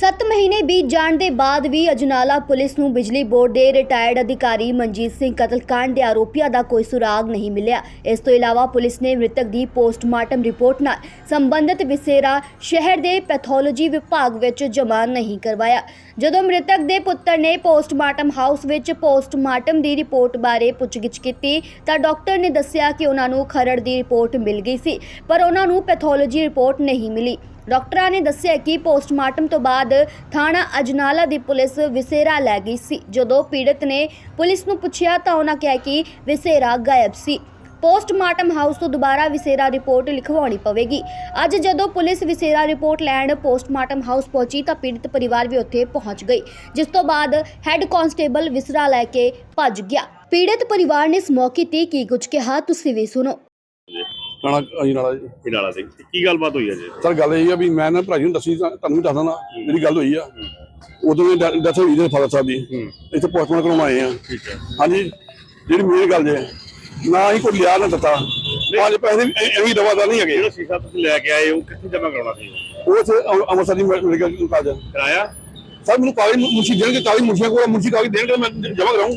7 ਮਹੀਨੇ ਬੀਤ ਜਾਣ ਦੇ ਬਾਅਦ ਵੀ ਅਜਨਾਲਾ ਪੁਲਿਸ ਨੂੰ ਬਿਜਲੀ ਬੋਰਡ ਦੇ ਰਿਟਾਇਰਡ ਅਧਿਕਾਰੀ ਮਨਜੀਤ ਸਿੰਘ ਕਤਲकांड ਦੇ ਆਰੋਪੀਆਂ ਦਾ ਕੋਈ ਸੁਰਾਗ ਨਹੀਂ ਮਿਲਿਆ। ਇਸ ਤੋਂ ਇਲਾਵਾ ਪੁਲਿਸ ਨੇ ਮ੍ਰਿਤਕ ਦੀ ਪੋਸਟਮਾਰਟਮ ਰਿਪੋਰਟ ਨਾਲ ਸੰਬੰਧਿਤ ਵਿਸੇਰਾ ਸ਼ਹਿਰ ਦੇ ਪੈਥੋਲੋਜੀ ਵਿਭਾਗ ਵਿੱਚ ਜਮ੍ਹਾਂ ਨਹੀਂ ਕਰਵਾਇਆ। ਜਦੋਂ ਮ੍ਰਿਤਕ ਦੇ ਪੁੱਤਰ ਨੇ ਪੋਸਟਮਾਰਟਮ ਹਾਊਸ ਵਿੱਚ ਪੋਸਟਮਾਰਟਮ ਦੀ ਰਿਪੋਰਟ ਬਾਰੇ ਪੁੱਛਗਿੱਛ ਕੀਤੀ, ਤਾਂ ਡਾਕਟਰ ਨੇ ਦੱਸਿਆ ਕਿ ਉਹਨਾਂ ਨੂੰ ਖਰੜ ਦੀ ਰਿਪੋਰਟ ਮਿਲ ਗਈ ਸੀ, ਪਰ ਉਹਨਾਂ ਨੂੰ ਪੈਥੋਲੋਜੀ ਰਿਪੋਰਟ ਨਹੀਂ ਮਿਲੀ। ਡਾਕਟਰਾਂ ਨੇ ਦੱਸਿਆ ਕਿ ਪੋਸਟਮਾਰਟਮ ਤੋਂ ਬਾਅਦ ਥਾਣਾ ਅਜਨਾਲਾ ਦੀ ਪੁਲਿਸ ਵਿਸੇਰਾ ਲੈ ਗਈ ਸੀ। ਜਦੋਂ ਪੀੜਤ ਨੇ ਪੁਲਿਸ ਨੂੰ ਪੁੱਛਿਆ ਤਾਂ ਉਹਨਾਂ ਕਿਹਾ ਕਿ ਵਿਸੇਰਾ ਗਾਇਬ ਸੀ। ਪੋਸਟਮਾਰਟਮ ਹਾਊਸ ਤੋਂ ਦੁਬਾਰਾ ਵਿਸੇਰਾ ਰਿਪੋਰਟ ਲਿਖਵਾਉਣੀ ਪਵੇਗੀ। ਅੱਜ ਜਦੋਂ ਪੁਲਿਸ ਵਿਸੇਰਾ ਰਿਪੋਰਟ ਲੈਣ ਪੋਸਟਮਾਰਟਮ ਹਾਊਸ ਪਹੁੰਚੀ ਤਾਂ ਪੀੜਤ ਪਰਿਵਾਰ ਵੀ ਉੱਥੇ ਪਹੁੰਚ ਗਈ, ਜਿਸ ਤੋਂ ਬਾਅਦ ਹੈੱਡ ਕਾਂਸਟੇਬਲ ਵਿਸਰਾ ਲੈ ਕੇ ਭੱਜ ਗਿਆ। ਪੀੜਤ ਪਰਿਵਾਰ ਨੇ ਇਸ ਮੌਕੇ ਤੇ ਕੀ ਕੁਝ ਕਿਹਾ, ਤੁਸੀਂ ਵੀ ਸੁਣੋ। ਰਾਣਾ ਅਜੀ ਨਾਲਾ ਜੀ। ਪਿੰਡਾਲਾ ਸਿੰਘ। ਤੇ ਕੀ ਗੱਲਬਾਤ ਹੋਈ ਹੈ ਜੀ? ਸਰ ਗੱਲ ਇਹ ਆ ਵੀ ਮੈਂ ਨਾ ਭਰਾ ਜੀ ਨੂੰ ਦੱਸੀ ਤਾਂ ਤੁਹਾਨੂੰ ਵੀ ਦੱਸਦਾ ਨਾ ਜਿਹੜੀ ਗੱਲ ਹੋਈ ਆ। ਉਦੋਂ ਵੀ ਡੈਥ ਹੋਈ ਦੇ ਫਾਦਰ ਸਾਹਿਬ ਦੀ। ਇੱਥੇ ਪੋਸਟਮਾਰਟਮ ਕਰਾਉਣ ਆਏ ਆ। ਠੀਕ ਹੈ ਹਾਂਜੀ ਜਿਹੜੀ ਮੇਨ ਗੱਲ ਜੇ ਨਾ ਹੀ ਕੋਈ ਲਿਆ ਨਾ ਦਿੱਤਾ। ਪੰਜ ਪੈਸੇ ਵੀ ਇਹ- ਇਹੀ ਦਵਾਦਾ ਨਹੀਂ ਹੈਗੇ। ਜਿਹੜਾ ਸ਼ੀਸ਼ਾ ਤੁਸੀਂ ਲੈ ਕੇ ਆਏ ਉਹ ਕਿੱਥੇ ਜਮ੍ਹਾਂ ਕਰਾਉਣਾ ਸੀ? ਉਹ ਇੱਥੇ ਅੰਮ੍ਰਿ- ਅੰਮ੍ਰਿਤਸਰ ਦੀ ਮੈਡੀਕਲ ਕਾਲਜ ਕਰਾਇਆ? ਸਰ ਮੈਨੂੰ ਕਾਗਜ਼ ਮੁੰਸ਼ੀ ਦੇਣਗੇ ਕਾਗਜ਼ ਮੁੰਸ਼ੀਆਂ ਕੋਲ ਮੁੰਸ਼ੀ ਕਾਗਜ਼ ਦੇਣਗੇ ਮੈਂ ਜਮ੍ਹਾਂ ਕਰਾਉਂ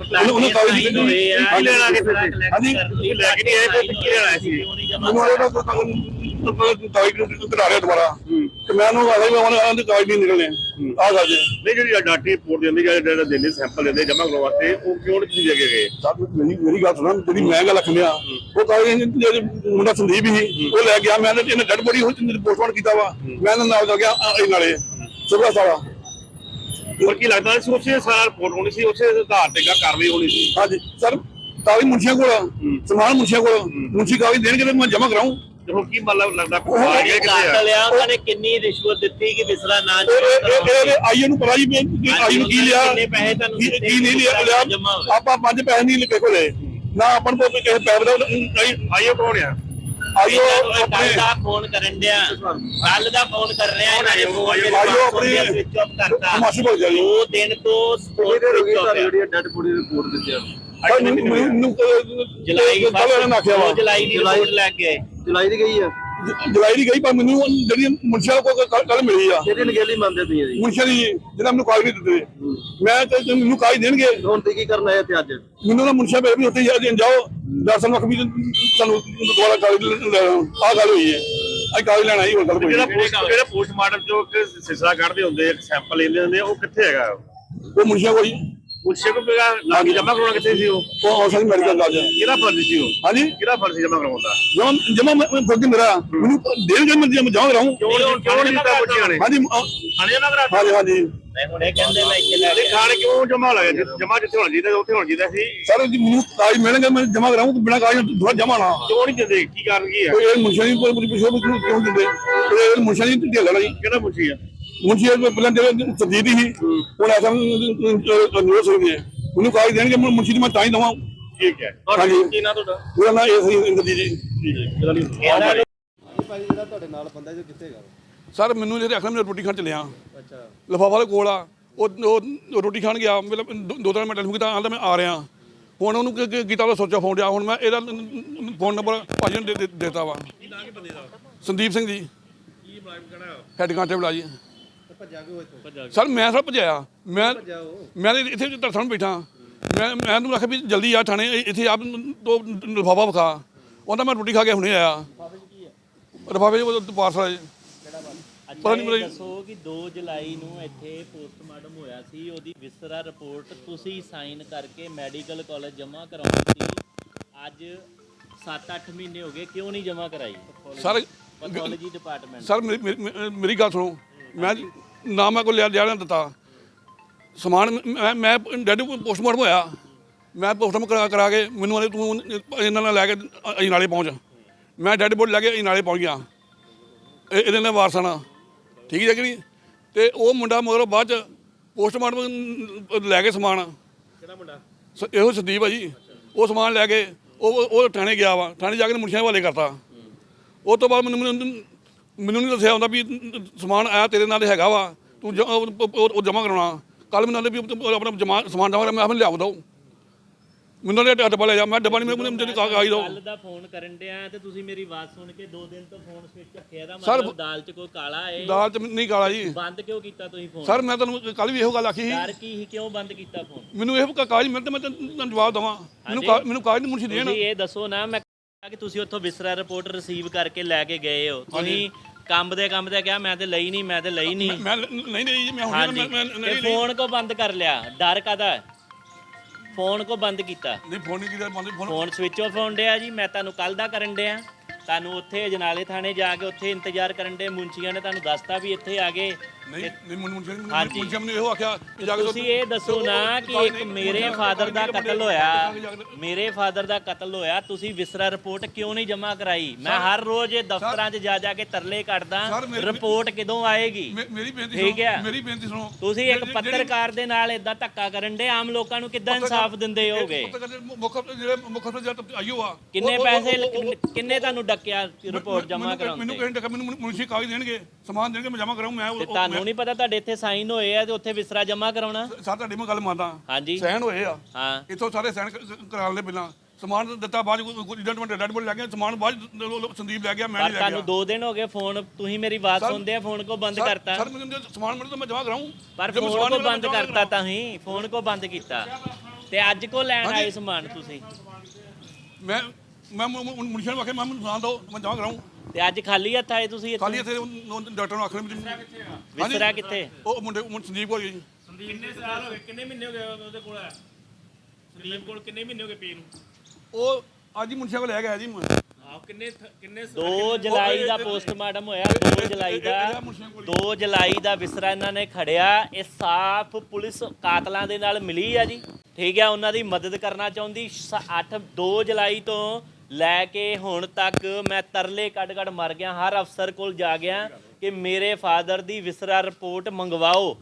ਉਹਨੂੰ ਉਹਨੂੰ ਕਾਗਜ਼ ਕੀ ਲੈਣਾ ਕਿੱਥੇ ਹਾਂਜੀ। ਤੁਸੀਂ ਲੈ ਕੇ ਨਹੀਂ ਆਏ ਤੇ ਕੀ ਲੈਣਾ ਸੀ? ਮੈਨੂੰ ਆਇਆ ਤਾਂ ਕਾਗਜ਼ ਕਰਾ ਰਿਹਾ ਦੁਬਾਰਾ। ਤੇ ਮੈਂ ਉਹਨੂੰ ਆਖਿਆ ਵੀ ਉਹਨਾਂ ਦੇ ਕਾਗਜ਼ ਨਹੀਂ ਨਿਕਲਣੇ। ਆਹ ਗੱਲ ਜੇ ਨਹੀਂ ਜਿਹੜੀ ਡਾਕਟਰੀ ਰਿਪੋਰਟ ਦਿੰਦੀ ਜਾਂ ਜਿਹੜਾ ਦਿੰਦੇ ਸੈਂਪਲ ਦਿੰਦੇ ਜਮ੍ਹਾਂ ਕਰਾਉਣ ਵਾਸਤੇ ਉਹ ਕਿਉਂ ਨਹੀਂ ਦੇ ਕੇ ਗਏ ਸਰ ਮੇਰੀ ਮੇਰੀ ਗੱਲ ਸੁਣਾ ਜਿਹੜੀ ਮੈਂ ਗੱਲ ਰੱਖਣਿਆ ਉਹ ਕਾਗਜ਼ ਜਿਹੜੇ ਮੁੰਡਾ ਸੰਦੀਪ ਸੀ ਉਹ ਲੈ ਗਿਆ। ਮੈਂ ਇਹਨੇ ਡੈਡ ਬੋਡੀ ਤੇ ਪੋਸਟਮਾਰਟਮ ਕੀਤਾ ਵਾ। ਮੈਂ ਨਾਲ ਗਿਆ ਇਹ ਨਾਲੇ। ਸੁਬਾ ਸਾਲਾ ਹੋਰ ਕੀ ਲੱਗਦਾ ਸੀ ਉਸੇ ਸਾਰਾ ਰਿਪੋਰਟ ਹੋਣੀ ਸੀ ਉਸੇ ਆਧਾਰ ਤੇ ਗਾ ਕਾਰਵਾਈ ਹੋਣੀ ਸੀ। ਹਾਂਜੀ ਸਰ ਕਾਗਜ਼ ਮੁੰਸ਼ੀਆਂ ਕੋਲ ਸਮਾਨ ਮੁੰਸ਼ੀਆਂ ਕੋਲ ਮੁੰਸ਼ੀ ਕਾਗਜ਼ ਦੇਣਗੇ ਤੇ ਮੈਂ ਜਮ੍ਹਾਂ ਕਰਾਉਂ ਤੇ ਹੁਣ ਕੀ ਮਤਲਬ ਲੱਗਦਾ ਉਹ ਆ ਗਿਆ ਕਿੱਥੇ ਆ? ਕਾਤਲ ਆ ਉਹਨਾਂ ਨੇ ਕਿੰਨੀ ਰਿਸ਼ਵਤ ਦਿੱਤੀ ਕਿ ਵਿਸਰਾ ਨਾ ਇਹ ਆਈਏ ਨੂੰ ਪਤਾ ਜੀ ਵੀ ਇਹ ਆਈ ਨੂੰ ਕੀ ਲਿਆ ਕਿੰਨੇ ਪੈਸੇ ਤੁਹਾਨੂੰ ਕੀ ਦਿੱਤੇ ਕੀ ਨਹੀਂ ਲਿਆ। ਲਿਆ। ਆਪਾਂ ਪੰਜ ਪੈਸੇ ਨਹੀਂ ਲਿਖੇ ਕੋਲੇ। ਨਾ ਆਪਾਂ ਕੋਈ ਕਿਸੇ ਪੈਸੇ ਦਾ ਆਈਓ ਕੌਣ ਆ? ਕੱਲ ਦਾ ਫੋਨ ਕਰਨ ਡਿਆ। ਕੱਲ ਦਾ ਫੋਨ ਕਰ ਰਿਹਾ ਇਹਨਾਂ ਨੇ ਫੋਨ ਆਇਓ, ਆਇਓ ਆਪਣੀ- ਸਵਿਚ ਆਫ ਕਰਤਾ। ਮਾਸੀ ਬੋਲ ਜਾਈ ਦੋ ਦਿਨ ਤੋਂ ਸਪੋਰਟ ਸਵਿਚ ਆਫ ਹੈ ਡੈਡ ਬੋਡੀ ਰਿਪੋਰਟ ਦਿੱਤੀ ਆ? ਭਾਈ ਮੈਨੂੰ ਮੈਨੂੰ ਜੁਲਾਈ ਜੁਲਾਈ ਦੀ ਰਿਪੋਰਟ ਲੈ ਕੇ ਆਏ। ਜੁਲਾਈ ਦੀ ਗਈ ਆ? ਜੁਲਾਈ ਦੀ ਗਈ ਪਰ ਮੈਨੂੰ ਜਿਹੜੀ ਮੁਨਸ਼ਾ ਕੋ ਕੱਲ ਮਿਲੀ ਆ। ਕਿਹੜੀ ਨਗੇਲੀ ਮੰਨਦੇ ਤੁਸੀਂ ਜੀ? ਮੁਨਸ਼ਾ ਦੀ ਜਿਹੜਾ ਮੈਨੂੰ ਕਾਗਜ਼ ਨਹੀਂ ਦਿੱਤੇ ਮੈਂ ਤੇ ਤੇ ਮੈਨੂੰ ਕਾਗਜ਼ ਦੇਣਗੇ। ਹੁਣ ਤੇ ਕੀ ਕਰਨ ਆਏ ਇੱਥੇ ਅੱਜ? ਮੈਨੂੰ ਨਾ ਮੁਨਸ਼ਾ ਬੇਬੀ ਉੱਥੇ ਜਾ ਦੇਣ ਜਾਓ। ਦਰਸ਼ਨ ਵਕਤ ਵੀ ਤੁਹਾਨੂੰ ਦੁਬਾਰਾ ਕਾਗਜ਼ ਆ ਗੱਲ ਹੋਈ ਹੈ। ਅੱਜ ਕਾਗਜ਼ ਲੈਣਾ ਹੀ ਹੋਰ ਗੱਲ ਕੋਈ ਜਿਹੜਾ ਜਿਹੜਾ ਪੋਸਟਮਾਰਟਮ ਚੋਂ ਇੱਕ ਸਿਸਰਾ ਕੱਢਦੇ ਹੁੰਦੇ ਇੱਕ ਸੈਂਪਲ ਲੈਂਦੇ ਹੁੰਦੇ ਉਹ ਕਿੱਥੇ ਹੈਗਾ? ਉਹ ਮੁਨਸ਼ਾ ਕੋਈ ਪੁੱਛੇ ਕੋ ਪੇਗਾ ਲਾਗੀ ਜਮ੍ਹਾਂ ਕਰਾਉਣਾ ਕਿੱਥੇ ਸੀ ਉਹ? ਉਹ ਔਸਾ ਮੈਡੀਕਲ ਕਾਲਜ ਕਿਹਦਾ ਫਰਜ਼ ਸੀ ਉਹ? ਹਾਂਜੀ। ਕਿਹਦਾ ਫਰਜ਼ ਸੀ ਜਮ੍ਹਾਂ ਕਰਾਉਂਦਾ? ਜਮਾ ਜਮਾ ਮੈਂ ਫ਼ਰਕ ਮੇਰਾ। ਮੈਨੂੰ ਦੇਣਗੇ ਮੈਂ ਜਮਾ ਜਾਉਂ ਰਹਾ ਕਿਉਂ ਨਹੀਂ ਕਿਉਂ ਨਹੀਂ ਦਿੱਤਾ ਪੁੱਛਿਆ ਨੇ? ਹਾਂਜੀ ਖਾਣੇ ਜਮ੍ਹਾਂ ਕਰਾ ਹਾਂਜੀ ਹਾਂਜੀ। ਮੈਂ ਹੁਣੇ ਕਹਿੰਦੇ ਮੈਂ ਇੱਥੇ ਲੈ ਖਾਣੇ ਕਿਉਂ ਜਮ੍ਹਾਂ ਲਾਇਆ ਜਮ੍ਹਾਂ ਜਿੱਥੇ ਹੋਣਾ ਚਾਹੀਦਾ ਉੱਥੇ ਹੋਣਾ ਚਾਹੀਦਾ ਸੀ। ਸਰ ਜੀ ਮੈਨੂੰ ਕਾਗਜ਼ ਮਿਲਣਗੇ ਮੈਂ ਜਮਾ ਕਰਾਉਂ ਬਿਨਾ ਕਾਗਜ਼ ਦੁਬਾਰਾ ਜਮਾ ਨਾ ਕਿਉਂ ਨਹੀਂ ਦਿੰਦੇ? ਕੀ ਕਾਰਨ ਕੀ ਹੈ? ਕੋਈ ਇਹ ਨਹੀਂ ਕੋਈ ਪੁੱਛੋ ਕਿਉਂ ਦਿੰਦੇ? ਇਹ ਨਹੀਂ ਢਿੱਲ ਜੀ। ਕਿਹੜਾ ਪੁੱਛੀ ਆ? ਪਹਿਲਾਂ ਜਿਹੜੇ ਸਰਜੀਤ ਸੀ ਹੁਣ ਐਸਾ ਨਿਊਜ਼ ਹੋਈ ਹੈ। ਮੈਨੂੰ ਕਾਗਜ਼ ਦੇਣਗੇ ਮੈਂ ਮੁਨਸ਼ੀ ਨੂੰ ਮੈਂ ਤਾਂ ਹੀ ਦਵਾਂ। ਠੀਕ ਹੈ। ਹਾਂਜੀ। ਕੀ ਨਾ ਤੁਹਾਡਾ? ਮੇਰਾ ਨਾਮ ਇਹ ਸੀ ਇੰਦਰਜੀਤ ਜੀ। ਇਹਨਾਂ ਨੂੰ ਭਾਈ ਜਿਹੜਾ ਤੁਹਾਡੇ ਨਾਲ ਬੰਦਾ ਜੋ ਕਿੱਥੇ ਹੈਗਾ? ਸਰ ਮੈਨੂੰ ਜਿਹੜੇ ਆਖਣਾ ਮੈਂ ਰੋਟੀ ਖਾਣ ਚੱਲਿਆ ਅੱਛਾ। ਲਫਾਫਾ ਦੇ ਕੋਲ ਆ। ਉਹ ਉਹ ਰੋਟੀ ਖਾਣ ਗਿਆ। ਮਤਲਬ ਦੋ- ਤਿੰਨ ਮਿੰਟ ਟੈਲੀਫੋਨ ਕੀਤਾ ਆਂਦਾ ਮੈਂ ਆ ਰਿਹਾ। ਹੁਣ ਉਹਨੂੰ ਕੀ- ਕੀ- ਕੀਤਾ ਉਹਦਾ ਸੋਚਾ ਫੋਨ ਡਿਆ। ਹੁਣ ਮੈਂ ਇਹਦਾ ਫੋਨ ਨੰਬਰ ਭਾਜੀ ਨੂੰ ਦੇ- ਦੇਤਾ ਵਾ। ਸੰਦੀਪ ਸਿੰਘ ਜੀ। ਹੈਡ ਕਾਂਟੇਬਲ ਆ ਜੀ। ਭੱਜਾ ਕਿਉਂ ਇੱਥੋਂ? ਸਰ ਮੈਂ ਸਰ ਭਜਾਇਆ ਮੈਂ ਜਾਓ ਮੈਂ ਤਾਂ ਇੱਥੇ ਦਰਸ਼ਨ ਬੈਠਾ। ਮੈਂ ਮੈਂ ਉਹਨੂੰ ਆਖਿਆ ਵੀ ਜਲਦੀ ਆ ਥਾਣੇ ਇ- ਇੱਥੇ ਆਪ ਦੋ ਲਿਫਾਫਾ ਵਿਖਾ। ਉਹਦਾ ਮੈਂ ਰੋਟੀ ਖਾ ਕੇ ਹੁਣੇ ਆਇਆ। ਲਿਫਾਫੇ ਚ ਪਾਰਸਲ ਹੈ ਪਤਾ ਨਹੀਂ ਅੱਛਾ ਮੇਰਾ- ਇਹ ਦੱਸੋ ਕਿ 2 ਜੁਲਾਈ ਨੂੰ ਇੱਥੇ ਪੋਸਟਮਾਰਟਮ ਹੋਇਆ ਸੀ। ਉਹਦੀ ਵਿਸਰਾ ਰਿਪੋਰਟ ਤੁਸੀਂ ਸਾਈਨ ਕਰਕੇ ਮੈਡੀਕਲ ਕਾਲਜ ਜਮ੍ਹਾਂ ਕਰਾਉਣੀ ਸੀ। ਅੱਜ 7-8 ਮਹੀਨੇ ਹੋ ਗਏ ਕਿਉਂ ਨਹੀਂ ਜਮ੍ਹਾਂ ਕਰਾਈ? ਸਰ ਪੈਥੋਲੋਜੀ ਡਿਪਾਰਟਮੈਂਟ ਸਰ ਮੇਰੀ- ਮੇਰੀ ਮੇਰੀ- ਮੇਰੀ ਗੱਲ ਸੁਣੋ। ਮੈਂ ਨਾ ਮੈਂ ਕੋਈ ਲਿਆ ਲਿਆ ਨਾ ਦਿੱਤਾ। ਸਮਾਨ ਮੈਂ ਮੈਂ ਡੈਡ ਪੋਸਟਮਾਰਟਮ ਹੋਇਆ। ਮੈਂ ਪੋਸਟਮਾਰਟਮ ਕਰਾ ਕਰਾ ਕੇ ਮੈਨੂੰ ਆਲੇ ਤੂੰ ਇਹਨਾਂ ਨਾਲ ਲੈ ਕੇ ਅ- ਨਾਲੇ ਪਹੁੰਚ। ਮੈਂ ਡੈਡ ਬੋਡੀ ਲੈ ਕੇ ਨਾਲੇ ਪਹੁੰਚ ਗਿਆ। ਇਹ- ਇਹਦੇ ਨਾਲ ਵਾਰਸਾਨਾ ਠੀਕ ਹੈ ਕਿ ਨਹੀਂ? ਤੇ ਉਹ ਮੁੰਡਾ ਮਗਰੋਂ ਬਾਅਦ ਚ ਪੋਸਟਮਾਰਟਮ ਲੈ ਕੇ ਸਮਾਨ। ਕਿਹੜਾ ਮੁੰਡਾ? ਇਹੋ ਸੰਦੀਪ ਆ ਜੀ। ਉਹ ਸਮਾਨ ਲੈ ਕੇ ਉਹ ਉਹ ਥਾਣੇ ਗਿਆ ਵਾ। ਥਾਣੇ ਜਾ ਕੇ ਮੁਨਸ਼ੀਆਂ ਹਵਾਲੇ ਕਰਤਾ। ਉਹ ਤੋਂ ਬਾਅਦ ਮੈਨੂੰ ਮੈਨੂੰ ਨਹੀਂ ਦੱਸਿਆ ਹੁੰਦਾ ਵੀ ਸਮਾਨ ਆਇਆ ਤੇਰੇ ਨਾਲ ਹੈਗਾ ਵਾ ਤੂੰ ਉਹ- ਜਮ੍ਹਾਂ ਕਰਾਉਣਾ। ਕੱਲ ਮੈਨੂੰ ਆਂਦੇ ਵੀ ਆਪਣਾ ਜਮਾ ਸਮਾਨ ਜਮ੍ਹਾਂ ਮੈਂ ਆਪ ਲਿਆਉ ਦਊ ਮੈਨੂੰ ਨੇ ਡੱਬਾ ਲੈ ਜਾ ਮੈਂ ਡੱਬਾ ਨਹੀਂ ਮੈਨੂੰ ਮੈਨੂੰ ਕਾਗਜ਼ ਦਿਓ ਕੱਲ ਦਾ ਫੋਨ ਕਰਨ ਡਿਆ ਤੇ ਤੁਸੀਂ ਮੇਰੀ ਆਵਾਜ਼ ਸੁਣ ਕੇ 2 ਦਿਨ ਤੋਂ ਫੋਨ ਸਵਿਚ ਰੱਖਿਆ ਦਾ ਮਤਲਬ ਦਾਲ 'ਚ ਕੋਈ ਕਾਲਾ ਹੈ ਦਾਲ ਚ ਨਹੀਂ ਕਾਲਾ ਜੀ। ਬੰਦ ਕਿਉਂ ਕੀਤਾ ਤੁਸੀਂ ਫੋਨ? ਸਰ ਮੈਂ ਤੁਹਾਨੂੰ ਕੱਲ ਵੀ ਇਹੋ ਗੱਲ ਆਖੀ ਸੀ। ਡਰ ਕੀ ਸੀ ਕਿਉਂ ਬੰਦ ਕੀਤਾ ਫੋਨ? ਮੈਨੂੰ ਇਹੋ ਕਾਗਜ਼ ਮਿਲ ਤੇ ਮੈਂ ਤੁਹਾਨੂੰ ਜਵਾਬ ਦਵਾਂ। ਮੈਨੂੰ ਮੈਨੂੰ ਕਾਗਜ਼ ਨਹੀਂ ਮੁਨਸ਼ੀ ਦੇਣ। ਇਹ ਦੱਸੋ ਨਾ ਮੈਂ ਕਿ ਤੁਸੀਂ ਉੱਥੋਂ ਵਿਸਰਾ ਰਿਪੋਰਟ ਰਿਸੀਵ ਕਰਕੇ ਲੈ ਕੇ ਗਏ ਹੋ। ਤੁਸੀਂ ਕੰਮ ਦੇ ਕੰਮ ਤੇ ਕਿਹਾ ਮੈਂ ਤੇ ਲਈ ਨਹੀਂ ਮੈਂ ਤੇ ਲਈ ਨਹੀਂ। ਮੈਂ ਨਹੀਂ ਨਹੀਂ ਜੀ ਮੈਂ ਹੁਣ ਹਾਂਜੀ। ਮੈਂ ਮੈਂ ਤੇ ਨਹੀਂ ਫੋਨ ਕੋ ਬੰਦ ਕਰ ਲਿਆ। ਡਰ ਕਾਦਾ ਫੋਨ ਕੋ ਬੰਦ ਕੀਤਾ। ਨਹੀਂ ਫੋਨ ਨਹੀਂ ਕੀਤਾ ਬੰਦ ਫੋਨ ਫੋਨ ਸਵਿਚ ਆਫ ਹੋਣ ਡਿਆ ਜੀ ਮੈਂ ਤੁਹਾਨੂੰ ਕੱਲ ਦਾ ਕਰਨ ਡਿਆ। ਤੁਹਾਨੂੰ ਉੱਥੇ ਅਜਨਾਲੇ ਥਾਣੇ ਜਾ ਕੇ ਉੱਥੇ ਇੰਤਜ਼ਾਰ ਕਰਨ ਦੇ ਮੁੰਚੀਆਂ ਨੇ ਤੁਹਾਨੂੰ ਦੱਸਤਾ ਵੀ ਇੱਥੇ ਆ ਗਏ ਨਹੀਂ ਨਹੀਂ ਮੈਨੂੰ ਮੁਨਸ਼ੀ ਹਾਂਜੀ। ਮੁਨਸ਼ੀ ਨੇ ਇਹੋ ਆਖਿਆ ਕਿ ਜਾ ਕੇ ਤੁਸੀਂ ਇਹ ਦੱਸੋ ਨਾ ਕਿ ਇੱਕ ਮੇਰੇ ਫਾਦਰ ਦਾ ਕਤਲ ਹੋਇਆ ਮੇਰੇ ਫਾਦਰ ਦਾ ਕਤਲ ਹੋਇਆ ਤੁਸੀਂ ਵਿਸਰਾ ਰਿਪੋਰਟ ਕਿਉਂ ਨਹੀਂ ਜਮ੍ਹਾਂ ਕਰਾਈ ਮੈਂ ਹਰ ਰੋਜ਼ ਇਹ ਦਫ਼ਤਰਾਂ 'ਚ ਜਾ ਜਾ ਕੇ ਤਰਲੇ ਕੱਢਦਾ ਸਰ, ਮੇਰੀ- ਰਿਪੋਰਟ ਕਦੋਂ ਆਏਗੀ ਮੇ- ਮੇਰੀ ਬੇਨਤੀ ਠੀਕ ਸੁਣੋ ਹੈ। ਮੇਰੀ ਬੇਨਤੀ ਸੁਣੋ ਤੁਸੀਂ ਇੱਕ ਜਿਹੜੀ- ਪੱਤਰਕਾਰ ਦੇ ਨਾਲ ਇਦਾਂ ਧੱਕਾ ਕਰਨ ਦੇ ਆਮ ਲੋਕਾਂ ਨੂੰ ਕਿੱਦਾਂ ਇਨਸਾਫ ਦਿੰਦੇ ਹੋਗੇ ਪੱਤਰਕਾਰ ਦੇ ਮੁੱਖ ਜਿਹੜੇ ਮੁੱਖ ਅਫਸਰ ਜਦ ਆਈਓ ਆ ਕਿੰਨੇ ਉਹ- ਉਹ- ਪੈਸੇ ਉਹ- ਉਹ- ਉਹ- ਕਿੰਨੇ ਤੁਹਾਨੂੰ ਡੱਕਿਆ ਰਿਪੋਰਟ ਜਮ੍ਹਾਂ ਮੈਨੂੰ- ਕਰਾਉਣ ਮੈਨੂੰ ਕਹਿੰਦੇ ਮੈਨੂੰ ਮੁਨਸ਼ੀ ਕਾਗਜ਼ ਦੇਣਗੇ ਸਮਾਨ ਦੇਣਗੇ ਮੈਂ ਜਮ੍ਹਾਂ ਕਰਾਉਂ ਮੈਂ ਤੇ ਤੁਹਾਨੂੰ ਨਹੀਂ ਪਤਾ ਤੁਹਾਡੇ ਇੱਥੇ ਸਾਈਨ ਹੋਏ ਆ ਤੇ ਉੱਥੇ ਵਿਸਰਾ ਜਮ੍ਹਾਂ ਕਰਾਉਣਾ? ਸਾਰ ਤੁਹਾਡੀ ਮੈਂ ਗੱਲ ਮੰਨਦਾ। ਹਾਂਜੀ। ਸਹਿਣ ਹੋਏ ਆ। ਹਾਂ। ਇੱਥੋਂ ਸਾਰੇ ਸਹਿਣ ਕਰਾ ਲੈ ਪਹਿਲਾਂ ਸਮਾਨ ਦਿੱਤਾ ਬਾਅਦ ਜੱਜਮੈਂਟ ਡੈਡ ਬੋਲ ਲੈ ਗਿਆ ਸਮਾਨ ਬਾਅਦ ਸੰਦੀਪ ਲੈ ਗਿਆ ਮੈਂ ਨਹੀਂ ਲੈ ਤੁਹਾਨੂੰ ਗਿਆ। 2 ਦਿਨ ਹੋ ਗਏ ਫੋਨ ਤੁਸੀਂ ਮੇਰੀ ਆਵਾਜ਼ ਸੁਣਦੇ ਆ ਫੋਨ ਕੋ ਬੰਦ ਕਰਤਾ। ਸਰ ਮੈਨੂੰ ਸਮਾਨ ਮਿਲੇ ਤਾਂ ਮੈਂ ਜਮ੍ਹਾਂ ਕਰਾਉਂ ਪਰ ਫੋਨ ਕੋ ਬੰਦ ਕਰਤਾ ਤਾਂ ਹੀ ਫੋਨ ਕੋ ਬੰਦ ਕੀਤਾ। ਤੇ ਅੱਜ ਕੋ ਲੈਣ ਆਏ ਸਮਾਨ ਤੁਸੀਂ? ਮੈਂ ਮੈਂ ਮੁਨਸ਼ੀ ਨੂੰ ਆਖਿਆ ਮੈਂ ਮੈਨੂੰ ਸਮਾਨ ਦਿਓ ਮੈਂ ਜਮ੍ਹਾਂ ਕਰਾਉਂ ਤੇ ਅੱਜ ਖਾਲੀ ਹੱਥ ਆਏ ਤੁਸੀਂ ਖਾਲੀ ਇੱਥੇ ਇੱਥੇ ਡਾਕਟਰ ਨੂੰ ਆਖਿਆ ਮੈਨੂੰ ਵਿਸਰਾ ਕਿੱਥੇ ਉਹ ਮੁੰਡੇ ਮੁੰਡੇ ਸੰਦੀਪ ਕੋਲ ਜੀ ਕਿੰਨੇ ਸਾਲ ਹੋ ਗਏ ਕਿੰਨੇ ਮਹੀਨੇ ਹੋ ਗਏ ਉਹਦੇ ਕੋਲ ਆਇਆ ਸੰਦੀਪ ਕੋਲ ਕਿੰਨੇ ਮਹੀਨੇ ਹੋ ਗਏ ਪੀ ਨੂੰ ਉਹ ਅੱਜ ਹੀ ਮੁਨਸ਼ੀ ਕੋਲ ਲੈ ਗਿਆ ਜੀ ਮੈਂ ਆਹ ਕਿੰਨੇ ਥ- ਕਿੰਨੇ 2 ਜੁਲਾਈ ਦਾ ਪੋਸਟਮਾਰਟਮ ਹੋਇਆ 2 ਜੁਲਾਈ ਦਾ 2 ਜੁਲਾਈ ਦਾ ਵਿਸਰਾ ਇਹਨਾਂ ਨੇ ਖੜਿਆ ਇਹ ਸਾਫ਼ ਪੁਲਿਸ ਕਾਤਲਾਂ ਦੇ ਨਾਲ ਮਿਲੀ ਆ ਜੀ ਠੀਕ ਹੈ ਉਹਨਾਂ ਦੀ ਮਦਦ ਕਰਨਾ ਚਾਹੁੰਦੀ 8 2 ਜੁਲਾਈ ਤੋਂ ਲੈ ਕੇ ਹੁਣ ਤੱਕ ਮੈਂ ਤਰਲੇ ਕੱਢ ਕੱਢ ਮਰ ਗਿਆ, ਹਰ ਅਫਸਰ ਕੋਲ ਜਾ ਗਿਆ ਕਿ ਮੇਰੇ ਫਾਦਰ ਦੀ ਵਿਸਰਾ ਰਿਪੋਰਟ ਮੰਗਵਾਓ।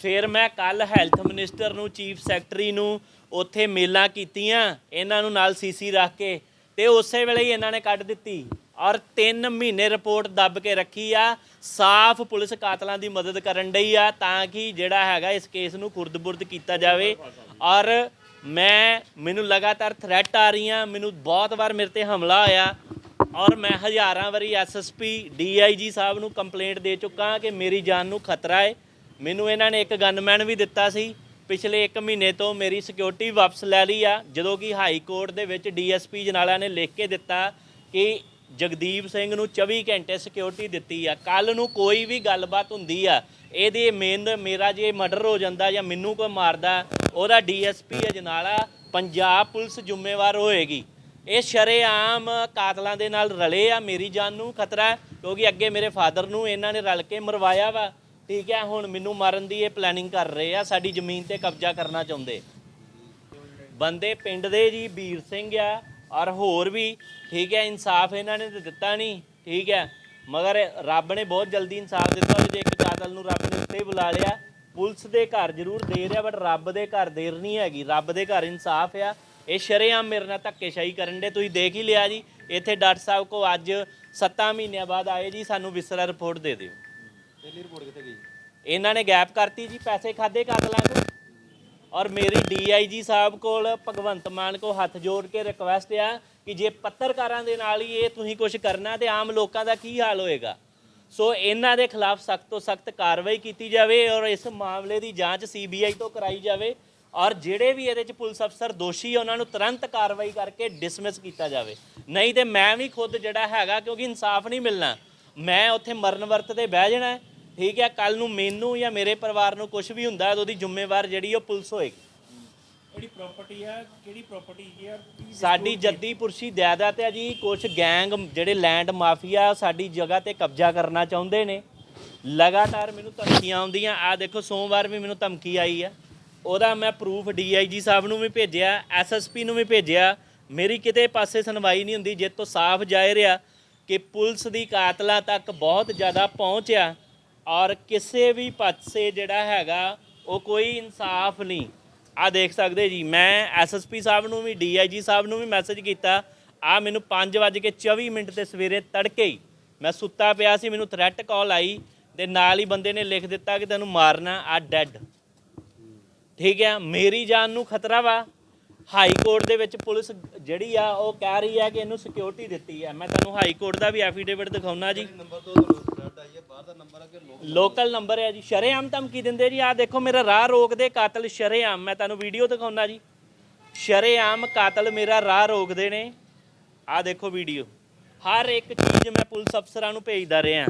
ਫਿਰ ਮੈਂ ਕੱਲ ਹੈਲਥ ਮਿਨਿਸਟਰ ਨੂੰ, ਚੀਫ ਸੈਕਟਰੀ ਨੂੰ ਉੱਥੇ ਮੇਲਾਂ ਕੀਤੀਆਂ, ਇਹਨਾਂ ਨੂੰ ਨਾਲ ਸੀਸੀ ਰੱਖ ਕੇ ਤੇ ਉਸੇ ਵੇਲੇ ਹੀ ਇਹਨਾਂ ਨੇ ਕੱਢ ਦਿੱਤੀ ਔਰ 3 ਮਹੀਨੇ ਰਿਪੋਰਟ ਦੱਬ ਕੇ ਰੱਖੀ ਆ, ਸਾਫ਼ ਪੁਲਿਸ ਕਾਤਲਾਂ ਦੀ ਮਦਦ ਕਰਨ ਡਈ ਆ ਤਾਂ ਕਿ ਜਿਹੜਾ ਹੈਗਾ ਇਸ ਕੇਸ ਨੂੰ ਖੁਰਦ-ਬੁਰਦ ਕੀਤਾ ਜਾਵੇ ਔਰ ਮੈਂ, ਮੈਨੂੰ ਲਗਾਤਾਰ ਥ੍ਰੈਟ ਆ ਰਹੀਆਂ, ਮੈਨੂੰ ਬਹੁਤ ਵਾਰ ਮੇਰੇ ਤੇ ਹਮਲਾ ਹੋਇਆ ਔਰ ਮੈਂ ਹਜ਼ਾਰਾਂ ਵਾਰੀ ਐਸਐਸਪੀ ਡੀਆਈਜੀ ਸਾਹਿਬ ਨੂੰ ਕੰਪਲੇਂਟ ਦੇ ਚੁੱਕਾ ਕਿ ਮੇਰੀ ਜਾਨ ਨੂੰ ਖਤਰਾ ਹੈ। ਮੈਨੂੰ ਇਹਨਾਂ ਨੇ ਇੱਕ ਗਨਮੈਨ ਵੀ ਦਿੱਤਾ ਸੀ। ਪਿਛਲੇ 1 ਮਹੀਨੇ ਤੋਂ ਮੇਰੀ ਸਿਕਿਉਰਿਟੀ ਵਾਪਸ ਲੈ ਲਈ ਆ, ਜਦੋਂ ਕਿ ਹਾਈ ਕੋਰਟ ਦੇ ਵਿੱਚ ਡੀਐਸਪੀ ਜਨਾਲਾ ਨੇ ਲਿਖ ਕੇ ਦਿੱਤਾ ਕਿ ਜਗਦੀਪ ਸਿੰਘ ਨੂੰ 24 ਘੰਟੇ ਸਿਕਿਉਰਿਟੀ ਦਿੱਤੀ ਆ। ਕੱਲ ਨੂੰ ਕੋਈ ਵੀ ਗੱਲਬਾਤ ਹੁੰਦੀ ਆ, ਇਹਦੇ ਮੇਨ ਮੇਰਾ ਜੇ ਮਰਡਰ ਹੋ ਜਾਂਦਾ ਜਾਂ ਮੈਨੂੰ ਕੋਈ ਮਾਰਦਾ ਉਹਦਾ ਡੀਐਸਪੀ ਅਜਨਾਲਾ ਪੰਜਾਬ ਪੁਲਿਸ ਜ਼ਿੰਮੇਵਾਰ ਹੋਏਗੀ। ਇਹ ਸ਼ਰੇਆਮ ਕਾਤਲਾਂ ਦੇ ਨਾਲ ਰਲੇ ਆ, ਮੇਰੀ ਜਾਨ ਨੂੰ ਖਤਰਾ ਕਿਉਂਕਿ ਅੱਗੇ ਮੇਰੇ ਫਾਦਰ ਨੂੰ ਇਹਨਾਂ ਨੇ ਰਲ ਕੇ ਮਰਵਾਇਆ ਵਾ। ਠੀਕ ਹੈ, ਹੁਣ ਮੈਨੂੰ ਮਾਰਨ ਦੀ ਇਹ ਪਲੈਨਿੰਗ ਕਰ ਰਹੇ ਆ, ਸਾਡੀ ਜ਼ਮੀਨ ਤੇ ਕਬਜ਼ਾ ਕਰਨਾ ਚਾਹੁੰਦੇ। ਬੰਦੇ ਪਿੰਡ ਦੇ ਜੀ, ਵੀਰ ਸਿੰਘ ਆ, ਔਰ ਹੋਰ ਵੀ, ਠੀਕ ਹੈ, ਇਨਸਾਫ ਇਹਨਾਂ ਨੇ ਤਾਂ ਦਿੱਤਾ ਨਹੀਂ, ਠੀਕ ਹੈ। ਮਗਰ ਰੱਬ ਨੇ ਬਹੁਤ ਜਲਦੀ ਇਨਸਾਫ ਦਿੱਤਾ, ਵੀ ਜੇ ਇੱਕ ਕਾਤਲ ਨੂੰ ਰੱਬ ਨੇ ਉੱਤੇ ਬੁਲਾ ਲਿਆ ਪੁਲਿਸ ਦੇ ਘਰ ਜ਼ਰੂਰ ਦੇ ਰਿਹਾ ਬਟ ਰੱਬ ਦੇ ਘਰ ਦੇਰ ਨਹੀਂ ਹੈਗੀ। ਰੱਬ ਦੇ ਘਰ ਇਨਸਾਫ ਆ। ਇਹ ਸ਼ਰੇਆਮ ਮੇਰੇ ਨਾਲ ਧੱਕੇਸ਼ਾਹੀ ਕਰਨ ਦੇ ਤੁਸੀਂ ਦੇਖ ਹੀ ਲਿਆ ਜੀ। ਇੱਥੇ ਡਾਕਟਰ ਸਾਹਿਬ ਕੋ ਅੱਜ 7 ਮਹੀਨਿਆਂ ਬਾਅਦ ਆਏ ਜੀ ਸਾਨੂੰ ਵਿਸਰਾ ਰਿਪੋਰਟ ਦੇ ਦਿਓ। ਪਹਿਲੀ ਰਿਪੋਰਟ ਕਿੱਥੇ ਗਈ? ਇਹਨਾਂ ਨੇ ਗੈਪ ਕਰਤੀ ਜੀ ਪੈਸੇ ਖਾਦੇ ਕਾਤਲਾਂ ਤੋਂ ਔਰ ਮੇਰੀ ਡੀਆਈਜੀ ਸਾਹਿਬ ਕੋਲ ਭਗਵੰਤ ਮਾਨ ਕੋ ਹੱਥ ਜੋੜ ਕੇ ਰਿਕਵੈਸਟ ਆ ਕਿ ਜੇ ਪੱਤਰਕਾਰਾਂ ਦੇ ਨਾਲ ਹੀ ਇਹ ਤੁਸੀਂ ਕੁਝ ਕਰਨਾ ਤੇ ਆਮ ਲੋਕਾਂ ਦਾ ਕੀ ਹਾਲ ਹੋਏਗਾ? ਸੋ ਇਹਨਾਂ ਦੇ ਖਿਲਾਫ ਸਖਤ ਤੋਂ ਸਖਤ ਕਾਰਵਾਈ ਕੀਤੀ ਜਾਵੇ ਔਰ ਇਸ ਮਾਮਲੇ ਦੀ ਜਾਂਚ ਸੀਬੀਆਈ ਤੋਂ ਕਰਾਈ ਜਾਵੇ ਔਰ ਜਿਹੜੇ ਵੀ ਇਹਦੇ ਚ ਪੁਲਿਸ ਅਫਸਰ ਦੋਸ਼ੀ ਆ, ਉਹਨਾਂ ਨੂੰ ਤੁਰੰਤ ਕਾਰਵਾਈ ਕਰਕੇ ਡਿਸਮਿਸ ਕੀਤਾ ਜਾਵੇ। ਨਹੀਂ ਤੇ ਮੈਂ ਵੀ ਖੁਦ ਜਿਹੜਾ ਹੈਗਾ, ਕਿਉਂਕਿ ਇਨਸਾਫ ਨਹੀਂ ਮਿਲਣਾ, ਮੈਂ ਉੱਥੇ ਮਰਨ ਵਰਤ ਤੇ ਬਹਿ ਜਾਣਾ ਠੀਕ ਹੈ ਕੱਲ ਨੂੰ ਮੈਨੂੰ ਜਾਂ ਮੇਰੇ ਪਰਿਵਾਰ ਨੂੰ ਕੁਝ ਵੀ ਹੁੰਦਾ, ਤਾਂ ਉਹਦੀ ਜ਼ਿੰਮੇਵਾਰ ਜਿਹੜੀ ਉਹ ਪੁਲਿਸ ਹੋਏਗੀ। ਜਿਹੜੀ ਪ੍ਰਾਪਰਟੀ ਹੈ ਕਿਹੜੀ ਪ੍ਰਾਪਰਟੀ ਹੈਗੀ ਸਾਡੀ ਜੱਦੀ ਪੁਰਸ਼ੀ ਜਾਇਦਾਦ ਹੈ ਜੀ ਕੁਝ ਗੈਂਗ ਜਿਹੜੇ ਲੈਂਡ ਮਾਫੀਆ ਸਾਡੀ ਜਗ੍ਹਾ ਤੇ ਕਬਜ਼ਾ ਕਰਨਾ ਚਾਹੁੰਦੇ ਨੇ। ਲਗਾਤਾਰ ਮੈਨੂੰ ਧਮਕੀਆਂ ਆਉਂਦੀਆਂ। ਆ ਦੇਖੋ ਸੋਮਵਾਰ ਵੀ ਮੈਨੂੰ ਧਮਕੀ ਆਈ ਆ। ਉਹਦਾ ਮੈਂ ਪ੍ਰੂਫ ਡੀਆਈਜੀ ਸਾਹਿਬ ਨੂੰ ਵੀ ਭੇਜਿਆ ਐਸਐਸਪੀ ਨੂੰ ਵੀ ਭੇਜਿਆ। ਮੇਰੀ ਕਿਤੇ ਪਾਸੇ ਸੁਣਵਾਈ ਨਹੀਂ ਹੁੰਦੀ ਜਿੱਤ ਤੋਂ ਸਾਫ਼ ਜ਼ਾਹਿਰ ਆ ਕਿ ਪੁਲਿਸ ਦੀ ਕਾਤਲਾਂ ਤੱਕ ਬਹੁਤ ਜ਼ਿਆਦਾ ਪਹੁੰਚ ਆ ਔਰ ਕਿਸੇ ਵੀ ਪਾਸੇ ਜਿਹੜਾ ਹੈਗਾ ਉਹ ਕੋਈ ਇਨਸਾਫ ਨਹੀਂ। ਆ ਦੇਖ ਸਕਦੇ ਜੀ, ਮੈਂ ਐਸਐਸਪੀ ਸਾਹਿਬ ਨੂੰ ਵੀ ਡੀਆਈਜੀ ਸਾਹਿਬ ਨੂੰ ਵੀ ਮੈਸੇਜ ਕੀਤਾ। ਆ ਮੈਨੂੰ 5:24 ਮਿੰਟ ਤੇ ਸਵੇਰੇ ਤੜਕੇ ਹੀ ਮੈਂ ਸੁੱਤਾ ਪਿਆ ਸੀ, ਮੈਨੂੰ ਥ੍ਰੈਟ ਕਾਲ ਆਈ ਤੇ ਨਾਲ ਹੀ ਬੰਦੇ ਨੇ ਲਿਖ ਦਿੱਤਾ ਕਿ ਤੈਨੂੰ ਮਾਰਨਾ ਆ ਡੈੱਡ ਠੀਕ ਹੈ, ਮੇਰੀ ਜਾਨ ਨੂੰ ਖਤਰਾ ਵਾ। ਹਾਈ ਕੋਰਟ ਦੇ ਵਿੱਚ ਪੁਲਿਸ ਜਿਹੜੀ ਆ, ਉਹ ਕਹਿ ਰਹੀ ਹੈ ਕਿ ਇਹਨੂੰ ਸਿਕਿਉਰਿਟੀ ਦਿੱਤੀ ਹੈ ਮੈਂ ਤੁਹਾਨੂੰ ਹਾਈ ਕੋਰਟ ਦਾ ਵੀ ਐਫੀਡੇਵਿਟ ਦਿਖਾਉਣਾ ਜੀ। ਨੰਬਰ 2 ਲੋਕਲ ਨੰਬਰ ਹੈ ਜੀ। ਸ਼ਰੇਆਮ ਧਮਕੀ ਦਿੰਦੇ ਜੀ? ਆਹ ਦੇਖੋ ਮੇਰਾ ਰਾਹ ਰੋਕਦੇ ਕਾਤਲ ਸ਼ਰੇਆਮ। ਮੈਂ ਤੁਹਾਨੂੰ ਵੀਡੀਓ ਦਿਖਾਉਣਾ ਜੀ। ਸ਼ਰੇਆਮ ਕਾਤਲ ਮੇਰਾ ਰਾਹ ਰੋਕਦੇ ਨੇ। ਆਹ ਦੇਖੋ ਵੀਡੀਓ ਹਰ ਇੱਕ ਚੀਜ਼ ਮੈਂ ਪੁਲਿਸ ਅਫਸਰਾਂ ਨੂੰ ਭੇਜਦਾ ਰਿਹਾ।